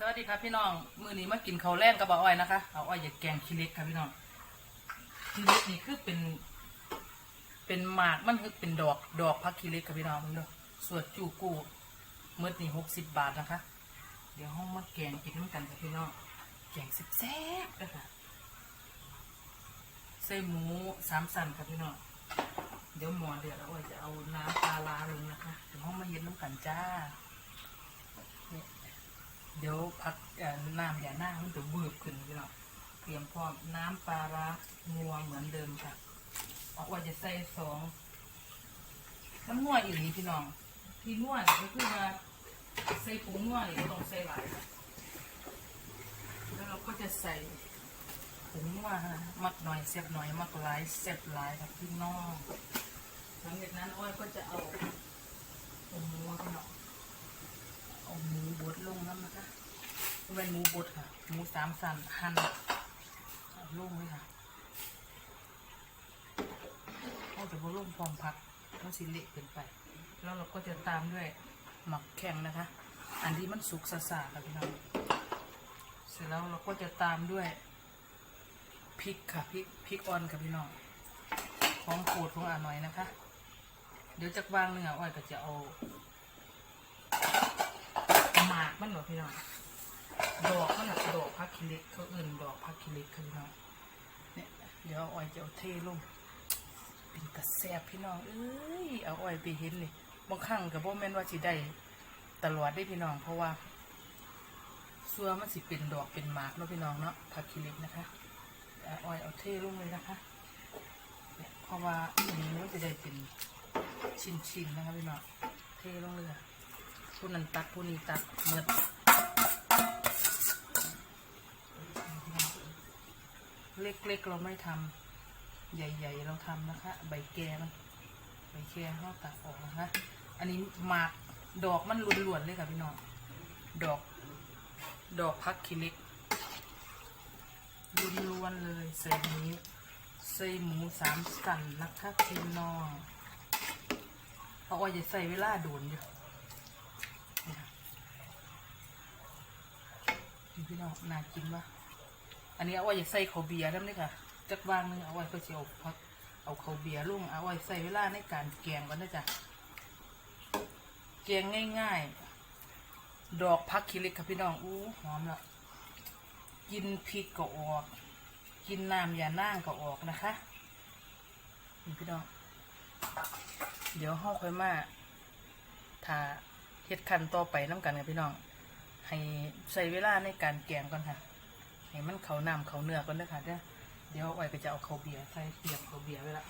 สวัสดีครับพี่น้องมื้อนี้มากินข้าวแรงกับบ่าอ้อยนะคะเอาอ้อยอย่าแกงขี้เล็กครับพี่น้องขี้เล็กนี่คือเป็น เป็นหมากมันคือเป็นดอกดอกพักขี้เล็กครับพี่น้องมึงดูสวดจูกู้มื้อนี่หกสิบบาทนะคะ เดี๋ยวห้องมาแกงกินน้ำกันครับพี่น้องแกงแซ่บๆนะคะใส่หมูสามสันครับพี่น้องเดี๋ยวหมอเดือดแล้วอ้อยจะเอาน้ำปลาลาลงนะคะเดี๋ยวห้องมาเย็นน้ำกันจ้า เดี๋ยวพักน้ำอย่าหน้ามันจะบืบขึ้นพี่น้องเตรียมพร้อมน้ำปลาร้างัวเหมือนเดิมค่ะเอาว่าจะใส่สองน้ำงัวอีหลีพี่น้องที่งัวนี่ก็คือว่าใส่ผงงัวนี่ก็ต้องใส่หลายแล้วเราก็จะใส่ผงงัวมักหน่อยเสียบหน่อยมักหลายเสียบหลายครับพี่น้องหลังจากนั้นอ้อยก็จะเอาผงงัวพี่น้อง เอาหมูบดลงน้ำนะคะเป็นหมูบดค่ะ หมูสามสันหั่นลงเลยค่ะเอาแต่พอลงพร้อมพักต้องสิเละเกินไป แล้วเราก็จะตามด้วยหมักแข็งนะคะ อันที่มันสุกสะสาค่ะพี่น้องเสร็จแล้วเราก็จะตามด้วยพริกค่ะพริกพริกอ่อนค่ะพี่น้องของโปรดของอาหน่อยนะคะ เดี๋ยวจากวางเนื้ออ้อยก็จะเอา หมากมันเหรอพี่น้องดอกมันหรอดอกพักคิเล็กเขาเอื่นดอกพักคิเล็กคือพี่น้องเนี่ยเดี๋ยวอ้อยจะเอาเทลงเป็นกระแสบพี่น้องเอ้ยเอาอ้อยไปเห็นเลยบางครั้งกับโบแม่นว่าสิได้ตลอดได้พี่น้อง เพราะว่าซัวมันสิเป็นดอกเป็นหมากเนาะพี่น้องเนาะพักคิเล็กนะคะเอาอ้อยเอาเทลงเลยนะคะเนี่ยเพราะว่าอันนี้มันจะได้เป็นชิ้นๆนะคะพี่น้องเทลงเลย ผู้นั้นตักผู้นี้ตักเมื่อเล็กๆเราไม่ทำใหญ่ ๆ เราทำนะคะ ใบแกมันใบแกเราตักออกนะคะ อันนี้หมากดอกมันล้วนๆเลยค่ะพี่น้องดอก ดอกพักคิเล็กล้วนๆเลยใส่หมูใส่หมูสามสันนะคะพี่น้องเอาไว้จะใส่เวลาโดนอยู่ พี่น้องน่ากินปะอันนี้เอาไว้อยากใส่ข้าเบียร์ได้ไหมค่ะจักวางหนึงเอาไว้ก็จะเอาพักเอาข้าเบียร์ลงเอาไว้ใส่เวลาในการแกงก่อนนะจ๊ะแกงง่ายๆ ดอกพักคิริกค่ะพี่น้องอู้หอมละกินพริกก็ออก กินน้ำยานั่งก็ออกนะคะนี่พี่น้อง เดี๋ยวห้องค่อยมาถ้าเฮ็ดคันต่อไปน้ำกันกับพี่น้อง ให้ใช้เวลาในการแกงก่อนค่ะให้มันเขาน้ำเขาเนื้อก่อนนะคะเด้อเดี๋ยวไว้ไปจะเอาเขาเบียร์ใส่เปียกข้าเบียร์ไว้ละ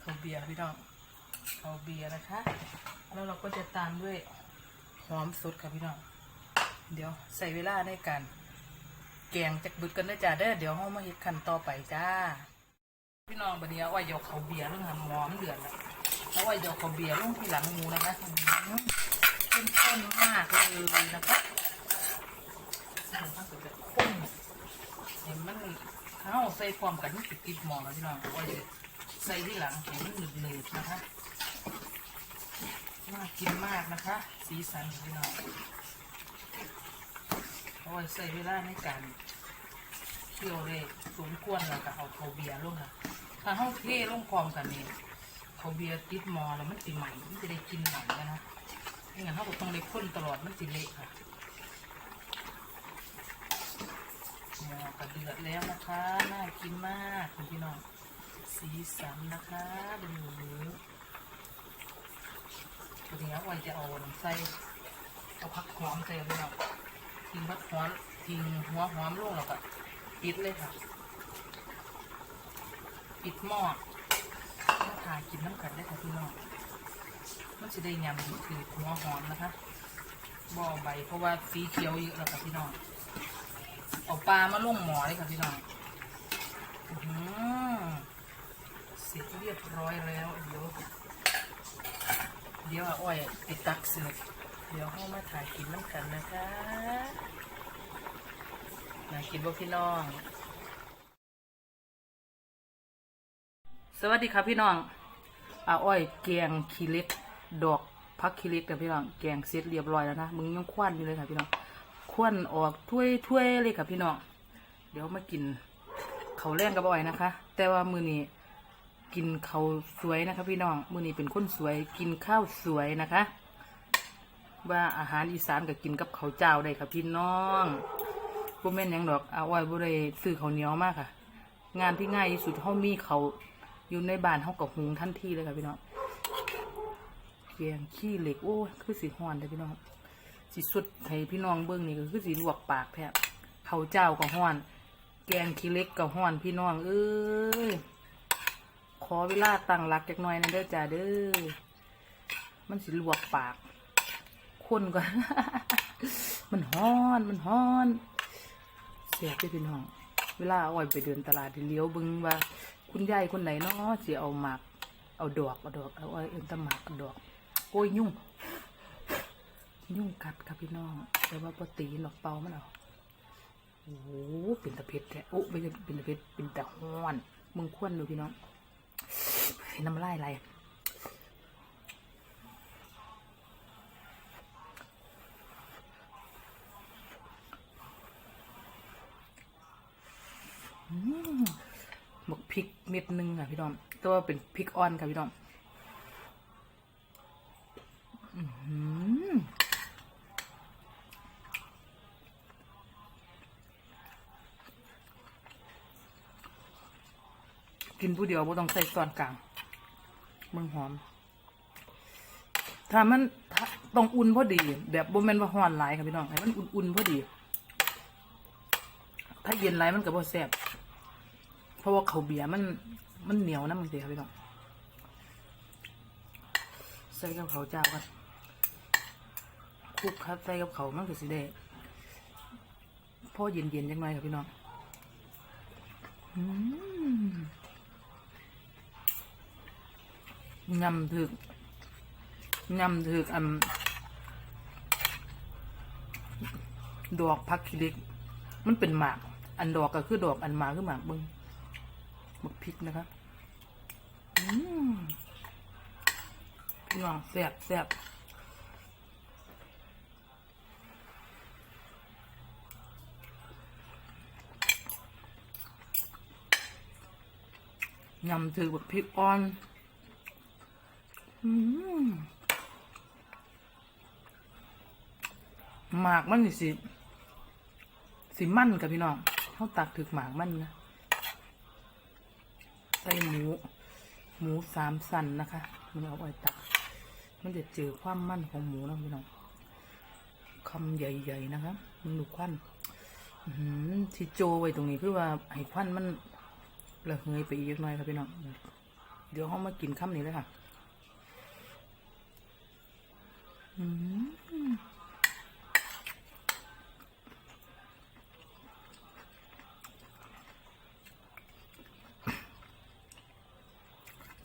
เขาเบียร์พี่น้องเขาเบียร์นะคะ แล้วเราก็จะตามด้วยหอมสดค่ะพี่น้องเดี๋ยวใส่เวลาในการแกงจักบึดกันนะจ้าเด้อเดี๋ยวห้องมาเฮ็ดขั้นต่อไปจ้า พี่น้องบัดนี้เอาไว้เดี๋ยวข้าเบียร์ลงค่ะหอมเดือดแล้วเอาไว้เดี๋ยวข้าเบียร์ลงที่หลังหมูนะคะ เข้มข้นมากเลยนะคะสั่งตั้งแต่จะข้นเห็นมันเข้าใส่ความกันนติดติดหมอแล้วพี่น้องเอาไว้ใส่ที่หลังเห็นมันหนึบหนืดๆนะคะน่ากินมากนะคะ สีสันพี่น้องเอาไว้ใส่เวลาในการเคี่ยวเลยสมควรแล้วก็เอาเขาวเบียร์ลงค่ะถ้าห้องเทลงพร้อมกันนี่เขาวเบียร์ติดหมอแล้วมันสิใหม่มันจะได้กินใหม่นะคะ ไม่งั้นเขาก็ต้องเล็กข้นตลอดมันสิเละค่ะหม้อกระเดือดแล้วนะคะ น่ากินมากคุณพี่น้อง สีสันนะคะดูหมูตัวนี้อาไว้จะเอาน้ำใส่เอาผักหอมใส่พี่น้องทิ้งผักหอมทิ้งหัวหอมลงแล้วก็ปิดเลยค่ะ ปิดหม้อแล้วทากินน้ำกัดได้ค่ะพี่น้อง มันจะได้ยำคือหัวหอมนะคะบ่อใบเพราะว่าสีเขียวเยอะแล้วค่ะพี่น้องเอาปลามาลงหมอเลยค่ะพี่น้องอื้อหือเสร็จเรียบร้อยแล้วเดี๋ยวเดี๋ยวอ้อยไปตักเสร็จเดี๋ยวเข้ามาถ่ายกินน้ำกันนะคะน่ากินบ่พี่น้อง สวัสดีครับพี่น้องอาอ้อยแกงขี้เล็ก ดอกพักขี้เหล็กกับพี่น้องแกงเสร็จเรียบร้อยแล้วนะมึงยังควันอยู่เลยค่ะพี่น้องควนออกถ้วยถ้วยเลยค่ะพี่น้องเดี๋ยวมากินเขาแรงกับบ่อยนะคะ แต่ว่ามือนี้กินเขาสวยนะคะพี่น้องมือนี้เป็นคนสวยกินข้าวสวยนะคะ ว่าอาหารอีสานก็กินกับเขาเจ้าได้ค่ะพี่น้องบ่แม่นยังดอกอาไว้บ่ได้ซื้อเขาเหนียวมากค่ะ งานที่ง่ายที่สุดเฮามีเขาอยู่ในบ้านเฮาก็หุงทันทีเลยค่ะพี่น้อง แกงขี้เหล็กโอ้คือสิฮ้อนเด้อพี่น้องสิสุดให้พี่น้องเบิ่งนี่ก็คือสิลวกปากแทบข้าเจ้าก็ฮ้อน แกงขี้เหล็กก็ฮ้อนพี่น้องเอ้ยขอเวลาตั้งหลักจักหน่อยนะเด้อจ้าเด้อมันสิลวกปากคนก่อนมันฮ้อนมันฮ้อนเสียบไปพี่น้อง เวลาเอาไว้ไปเดินตลาดเลี้ยวเบึงว่า คุณยายคนไหนเนาะสิเอาหมากเอาดอกเอาดอกเอาไว้เอ็นตะหมากเอาดอก อ้ยยุ่ง ยุ่งกัดครับพี่น้อง แต่ว่าปกติหนอกเปล่ามันเอาโอ้โหเป็นตะเพ็ดแท้โอ้ไม่ใช่เป็นตะเพ็ดเป็นตะฮ้อนมึงควนดูพี่น้องน้ำลายอะไหลหมกพริกเม็ดหนึ่งค่ะพี่น้องแต่ว่าเป็นพริกอ่อนค่ะพี่น้อง กินผู้เดียวไม่ต้องใส่ซอนกลาง มึงหอม ถ้ามันต้องอุ่นพอดี แบบบ่แม่นว่าฮ้อนหลายค่ะพี่น้องให้มันอุ่นๆพอดี ถ้าเย็นหลายมันก็บ่แซ่บเพราะว่าเขาเบียมัน มันเหนียวนะมันเสียครับพี่น้องใส่กับเขาเจ้ากัน คุกครับใส่กับเขามันก็สิได้พอเย็นเย็นๆจังหน่อยครับพี่น้องอืมยำถึกยำถึกอันดอกพักคิริก มันเป็นหมาก อันดอกก็คือดอกอันหมากคือหมากเบิ้งหมกพริกนะครับพี่น้องแซ่บแซ่บ ยำถือแบบพริกอ่อน หมากมันนี่สิ สิมั่นกับพี่น้องเขาตักถึกหมากมันนะ ใส่หมู หมูสามสันนะคะมันเอาไว้ตัก มันจะเจอความมั่นของหมูนะพี่น้องคำใหญ่ๆนะคะมันดูควันหือที่โจไว้ตรงนี้เพื่อว่าให้ควันมัน ระเหยไปอีกหน่อยครับพี่น้อง เดี๋ยวเขามากินค่ำนี้เลยค่ะ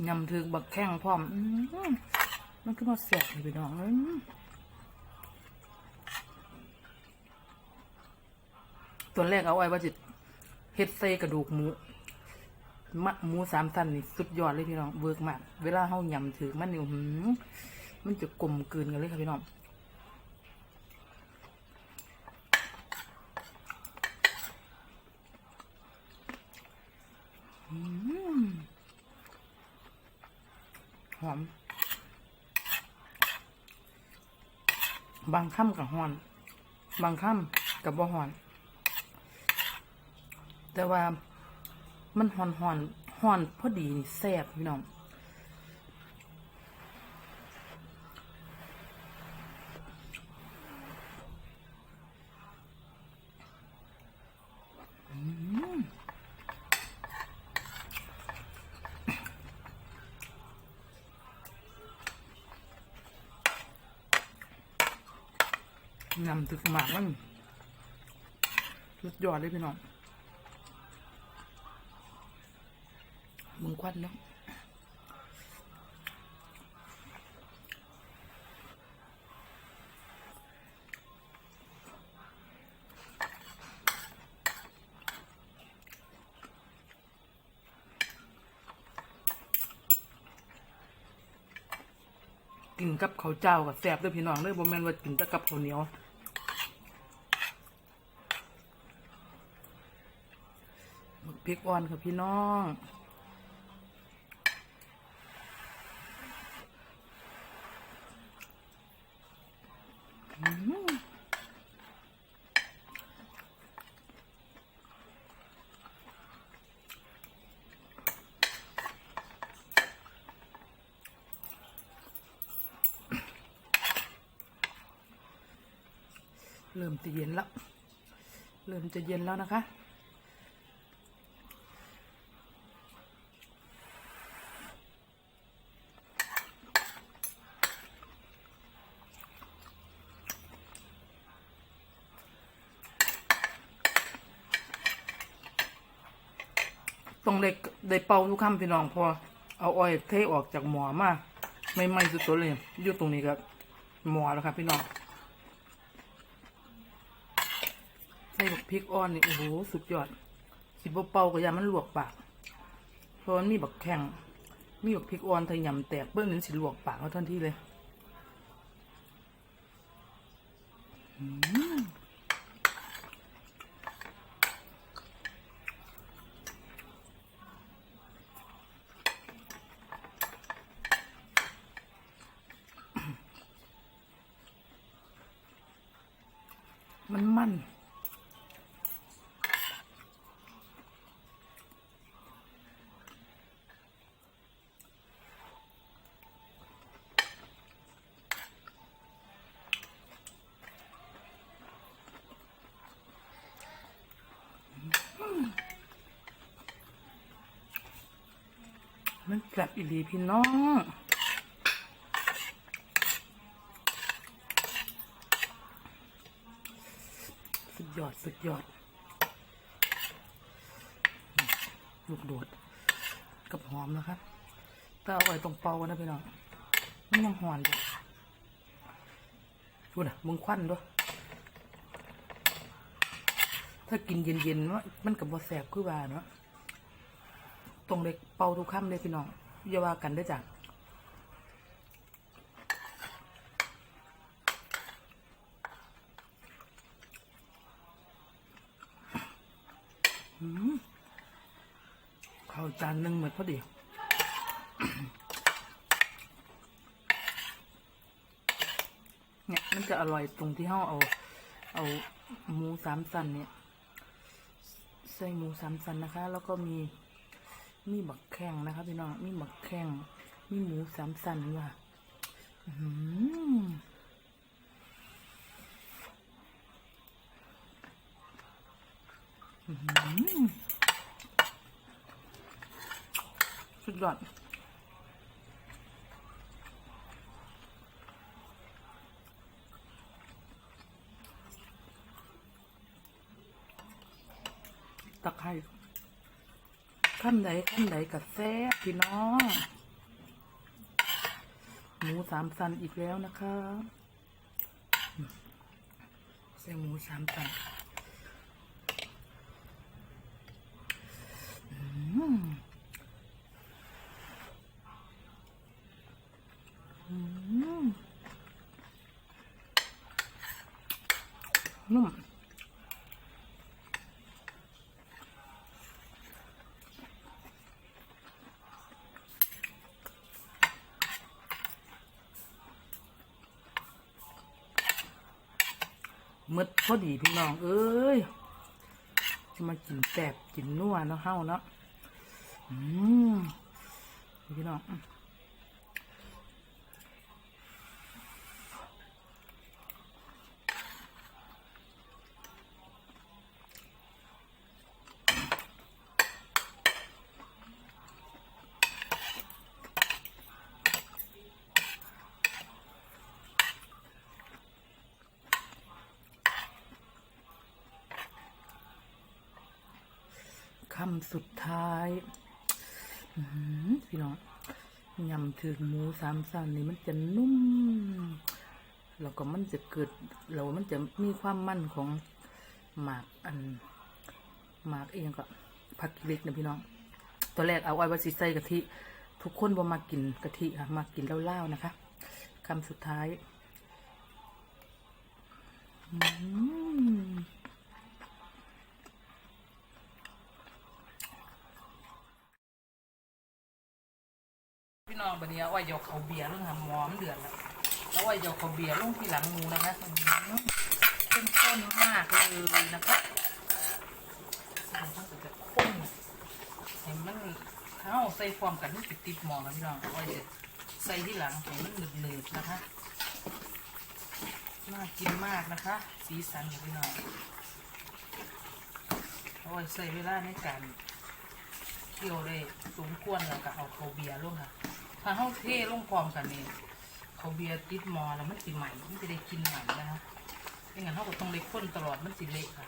ยำถึกบักแข้งพร้อม มันก็มาแสบเลยพี่น้องตัวแรกเอาไว้ว่าจิตเฮ็ดใส่กระดูกหมู มะหมูสามสั้นนี่สุดยอดเลยพี่น้องเวิร์กมาก เวลาเฮายำถือมันนี่หืมมันจะกลมกลืนกันเลยค่ะพี่น้องหอม บางค่ำกับหอน บางค่ำกับบ่หอน แต่ว่า มันหอนหอนหอนพอดีนี่แซ่บพี่น้องนำถึกหมากมันสุดยอดเลยพี่น้อง พันเนาะกินกับข้าวเจ้ากับแซ่บด้วยพี่น้องเลยบ่แม่นว่ากินกับข้าวเหนียวหมึกพริกอ่อนค่ะพี่น้อง จะเย็นแล้ว เริ่มจะเย็นแล้วนะคะ ต้องเล็กได้เป่าทุกคำพี่น้องพอเอาอ้อยเทออกจากหมอมาไม่ไหม้สุดๆเลยอยู่ตรงนี้ครับหมอแล้วครับพี่น้อง ใส่บักพริกอ่อนนี่โอ้โหสุดยอดสิบเป่าก็ยามันลวกปากเพราะมันมีบักแข็งมีบักพริกอ่อนไทยยำแตกเบื้องนี้สิลวกปากเอาทันทีเลยอืม มันมัน มันกลับอีหลีพี่น้องสุดยอดสุดยอดลูกโดดกับหอมนะครับถ้าเอาไว้ตรงเป่านะพี่น้องมันยังหอนอยู่ดูนะมึงควันด้วยถ้ากินเย็นๆว่ามันกับบอแสบคือว่าเนาะ งเล็กเป่าทุกคำเลยพี่น้องอย่าว่ากันได้จ้ะข้าวจานหนึ่งเหมดพอดีเนี่ยมันจะอร่อยตรงที่เฮาเอา เอาหมูสามสันเนี่ยใส่หมูสามสันนะคะ แล้วก็มี มีบักแข้งนะคะพี่น้องมีบักแข้งมีหมูสามสันว่ะอื้อหืออื้อหือสุดยอดตะไคร้ ขั้นใดขั้นใดกับแซ่บพี่น้องหมูสามสันอีกแล้วนะคะใส่หมูสามสันอืม อืมนุ่ม มืดพอดีพี่น้องเอ้ยจะมากินแสบกินนัวเนาะเฮาเนาะอืมพี่น้อง คำสุดท้ายพี่น้องยำถึงหมูสามสันนี่มันจะนุ่ม แล้วก็มันจะเกิดแล้วมันจะมีความมั่นของหมากอันหมากเองก็ผักกิเล็กนะพี่น้องตัวแรกเอาไว้ว่าสิใส่กะทิ ทุกคนบ่มากินกะทิค่ะมากินเล้าๆนะคะคำสุดท้าย อืม นี้เอาไว้เดี๋ยวเขาเบียร์เรื่องหาหมอมเดือดแล้วเอาไว้เดี๋ยวเขาเบียร์ลงที่หลังหมูนะคะเข้มข้นมากเลยนะคะมันต้องจะข้นเห็นมันเท้าใส่ความกันที่ติดติดหมอนะพี่น้องเอาไว้เดี๋ยวใส่ที่หลังให้มันหนืดๆนะคะน่ากินมากนะคะ สีสันของพี่น้องเอาไว้ใส่เวลาในการเคี่ยวได้สมควรแล้วก็เอาเขาเบียร์ลงค่ะ ถ้าเฮาเทลงพร้อมกันนี่เขาเบียร์ติดหมอแล้วมันสิใหม่มันจะได้กินใหม่นะคะไม่งั้นเฮาก็ต้องเล็กข้นตลอดมันสิเละค่ะ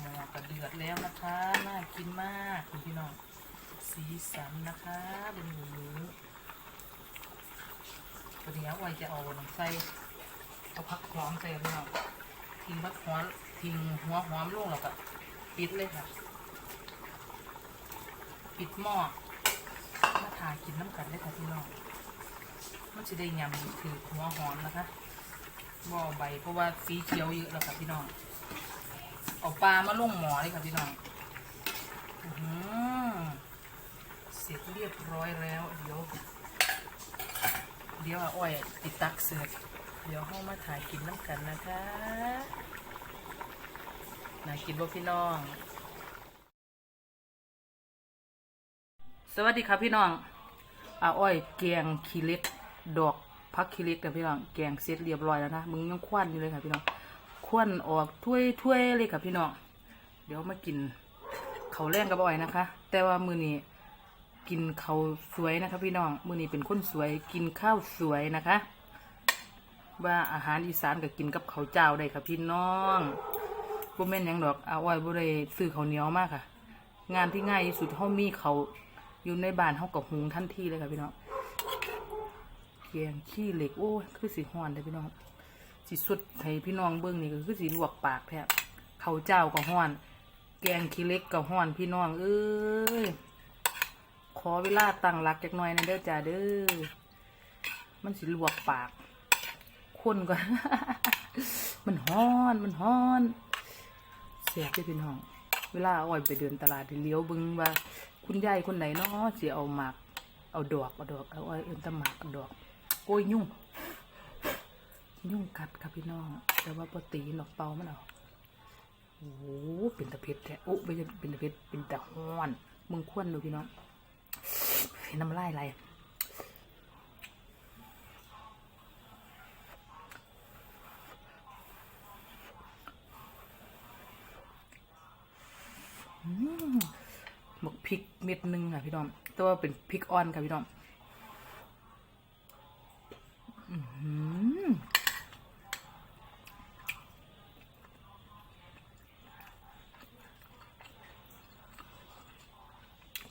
หมอกระเดือดแล้วนะคะน่ากินมากคุณพี่น้องสีสันนะคะเป็นหมูวันนี้ไวจะเอาน้ำใส่เอาผักหอมใส่พี่น้องทิ้งผักหอมทิ้งหัวหอมลงแล้วก็ปิดเลยค่ะ ปิดหม้อมาทากินน้ำกันได้ค่ะพี่น้องมันจะได้ยำคือหัวหอมนะคะบ่อใบเพราะว่าสีเขียวเยอะแล้วค่ะพี่น้องเอาปลามาลงหมอเลยค่ะพี่น้องอือเสร็จเรียบร้อยแล้ว เดี๋ยว เดี๋ยวอ้อยติดตักเสือกเดี๋ยวห้องมาถ่ายกินน้ำกันนะคะน่ากินบ่พี่น้อง สวัสดีครับพี่น้องอาอ้อยแกงขี้เล็ก ดอกพักขี้เล็กกับพี่น้องแกงเสร็จเรียบร้อยแล้วนะมึงยังควันอยู่เลยค่ะพี่น้องควันออกถ้วยถ้วยเลยค่ะพี่น้องเดี๋ยวมากินเขาแรงกับอ้อยนะคะ แต่ว่ามือนี้กินเขาสวยนะคะพี่น้องมือนี้เป็นคนสวยกินข้าวสวยนะคะ ว่าอาหารอีสานก็กินกับเขาเจ้าได้ค่ะพี่น้องบ่แม่นยังดอกอาไว้บ่ได้ซื้อเขาเหนียวมากค่ะ งานที่ง่ายที่สุดเฮามีเขา อยู่ในบ้านเฮาก็หุงทันทีเลยค่ะพี่น้องแกงขี้เหล็กโอ้คือสิฮ้อนเด้อพี่น้องสิสุดให้พี่น้องเบิ่งนี่ก็คือสิลวกปากแทบข้าเจ้าก็ฮ้อน แกงขี้เหล็กก็ฮ้อนพี่น้อง เอ้ยขอเวลาตั้งหลักจักหน่อยนะเด้อจ้าเด้อมันสิลวกปากคนก่อนมันฮ้อนมันฮ้อนเสียบได้พี่น้อง เวลาอาอ้อยไปเดินตลาดที่เลี้ยวบึงว่า คุณยายคนไหนเนาะสิเอาหมาก เอาดอกเอาดอกเอาอ้อยเอิ้นตะหมากเอาดอกโอ้ยยุ่ง ยุ่งกัดครับพี่น้อง แต่ว่าปกติหนอกเปามันเอาโอ้เป็นตะเพ็ดแท้โอ้ไม่ใช่เป็นตะเพ็ดเป็นตะฮ้อนมึงควนดูพี่น้องเห็นน้ำลายอะไหล หมกพริกเม็ดหนึ่งค่ะพี่น้องแต่ว่าเป็นพริกอ่อนค่ะพี่น้อง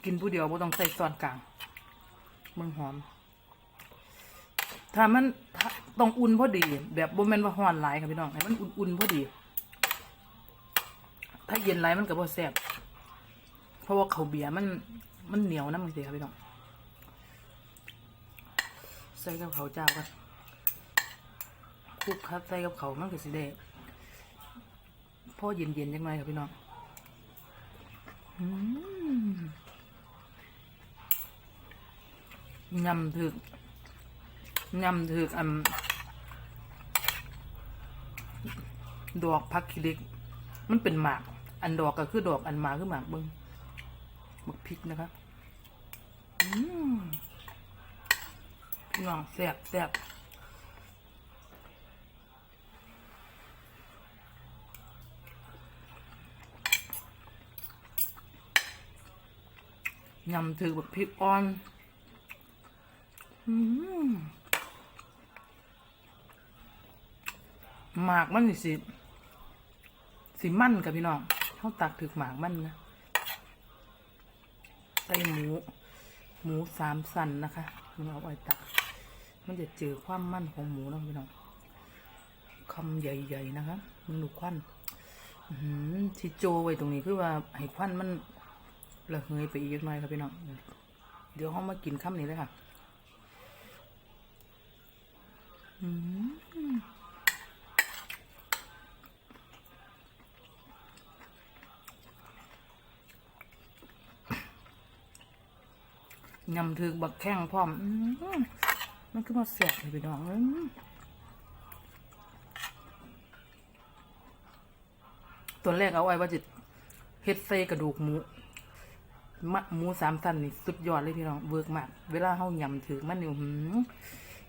กินผู้เดียวไม่ต้องใส่ซอนกลางมึงหอม ถ้ามันต้องอุ่นพอดี แบบบ่แม่นว่าฮ้อนหลายค่ะพี่น้องให้มันอุ่นๆพอดี ถ้าเย็นหลายมันก็บ่แซ่บ เพราะว่าเขาเบียร์มันมันเหนียวนะมึงเสียครับพี่น้องใส่กับเขาเจ้ากันคลุกครับใส่กับเขามันก็สิได้พอเย็นเย็นๆจังไงครับพี่น้องอืมยำถึกยำถึกอันดอกพักคิริก มันเป็นหมาก อันดอกก็คือดอกอันหมากคือหมากเบิ้ง บักพริกนะคะอืมพี่น้องแซ่บแซ่บยำถือแบักพริกอ่อนอืมหมากมันสิ สิมั่นกับพี่น้องเขาตักถึกหมากมันนะ ส่หมู หมูสามสันนะคะมันเอาไว้ตัก มันจะเจอความมั่นของหมูนะพี่น้องคำใหญ่ๆนะคะมันดูควันหือที่โจไว้ตรงนี้คือว่าให้ควันมันระเหยไปอีกหน่อยครับพี่น้อง เดี๋ยวห้องมากินค่ำนี้เลยค่ะ อืม ยำถึกบักแข้งพร้อมมันคือมาเสบเลยพี่น้องตัวแรกเอาไว้ว่าจะเฮ็ดเซ่กระดูกหมูมะหมูสามสันนี่สุดยอดเลยพี่น้องเวิร์กมาก เวลาเฮายำถึกมันนี่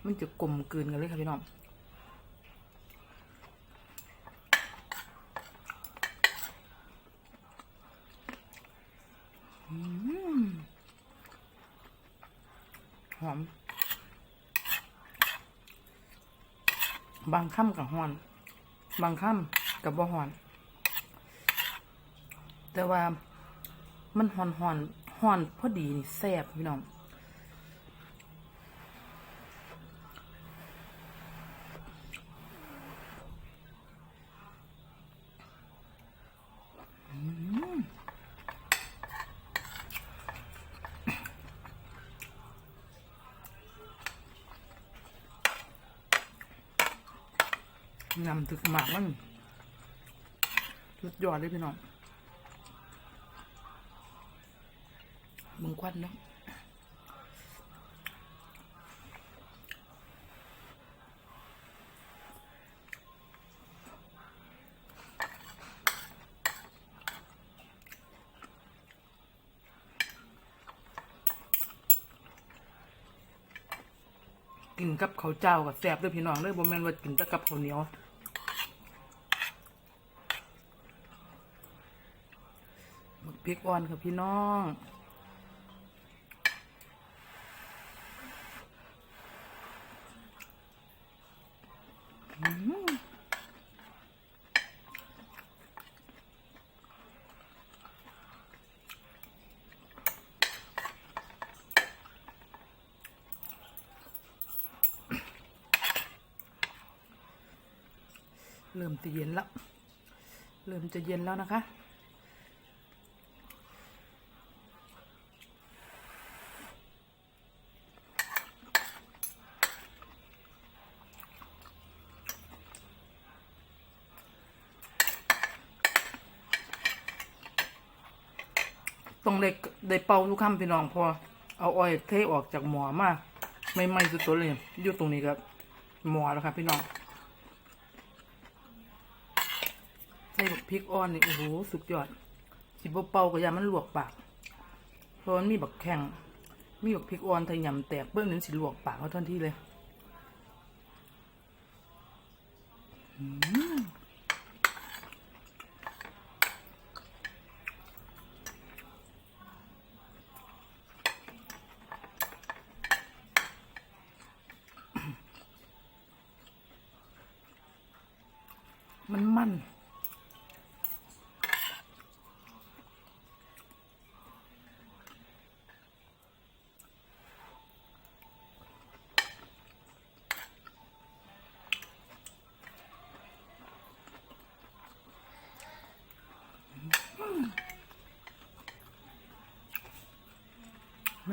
มันจะกลมกลืนกันเลยค่ะพี่น้อง ห อม บางค่ำกับหอน บางค่ำกับบ่หอน แต่ว่ามันหอนหอนหอนพอดีนี่แซ่บพี่น้อง นำถึกหมากมันสุดยอดเลยพี่น้องมึงควันเนาะกินกับข้าวเจ้ากับแซ่บเลยพี่น้องเลยบ่แม่นว่ากินแต่กับข้าวเหนียว หมึก พริกอ่อนค่ะพี่น้องเริ่มจะเย็นแล้ว เริ่มจะเย็นแล้วนะคะ ต้อง ได้เป่าทุกคำพี่น้องพอเอาอ้อยเทออกจากหมอมาไม่ไหม้สุดๆเลยอยู่ตรงนี้ครับหมอแล้วครับพี่น้องใส่บักพริกอ่อนนี่โอ้โหสุดยอดสิบเป่าก็ยามันลวกปากเพราะมันมีบักแข็งมีบักพริกอ่อนถ้ายำแตกเบื้องนั้นสิลวกปากเขาทันทีเลย อืม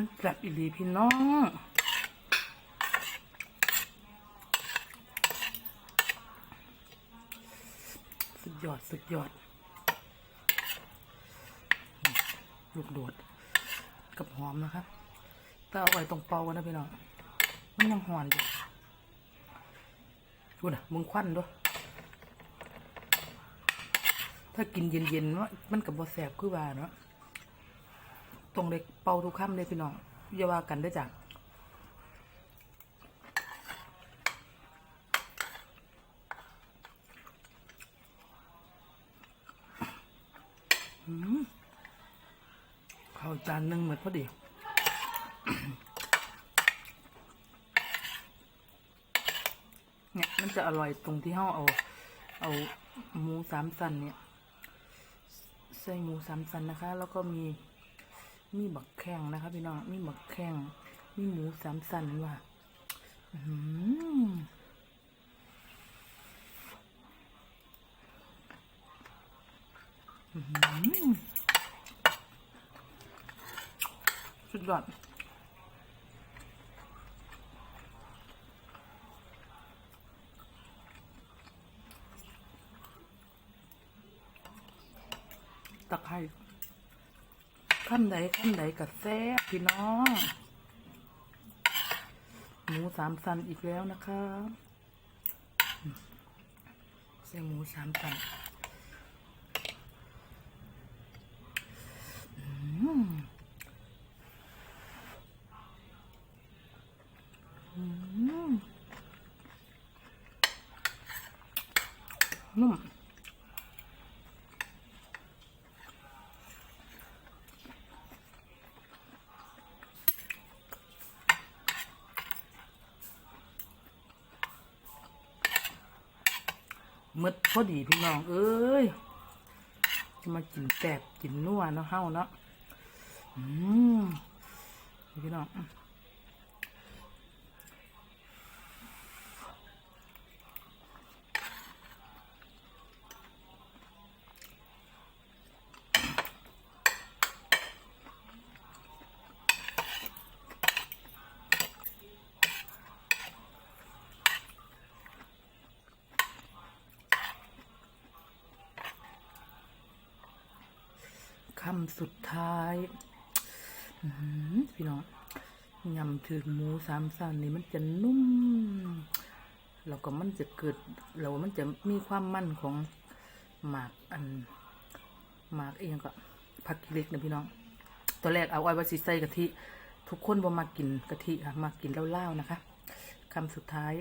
มันแซ่บอีหลีพี่น้องสุดยอดสุดยอด ลูกโดด กับหอมนะครับถ้าเอาไว้ตรงเป่ากันนะพี่น้อง มันยังหอนอยู่ดูนะมึงควันด้วย ถ้ากินเย็นๆว่ามันกับบแสบคือว่าเนาะ ตรงเล็กเป่าทุกค่ำเลยพี่น้องอย่าว่ากันได้อจ้ะข้าวจานหนึ่งหมดพอดีเนี่ยมันจะอร่อยตรงที่เฮาเอา เอาหมูสามสันเนี่ยใส่หมูสามสันนะคะ แล้วก็มี มีบักแข้งนะคะพี่น้อง มีบักแข้ง มีหมูสามสันว่ะอื้อหืออื้อหือสุดยอดตะไคร้ ขั้นใดขั้นใดกับแซ่พี่น้องหมูสามสันอีกแล้วนะคะเส่หมูสามสัน มดพอดีพี่น้อง เอ้ยจะมากินแสบกินนัวเนาะเฮาเนาะอืมพี่น้อง สุดท้ายพี่น้องยำถือหมูสามสันนี่มันจะนุ่มแล้วก็มันจะเกิดแล้วมันจะมีความมันของหมากอันหมากเองก็ผักกิเล็กนะพี่น้องตัวแรกเอาไว้ว่าสิใส่กะทิ ทุกคนบ่มากินกะทิค่ะมากินเล้าๆนะคะคำสุดท้าย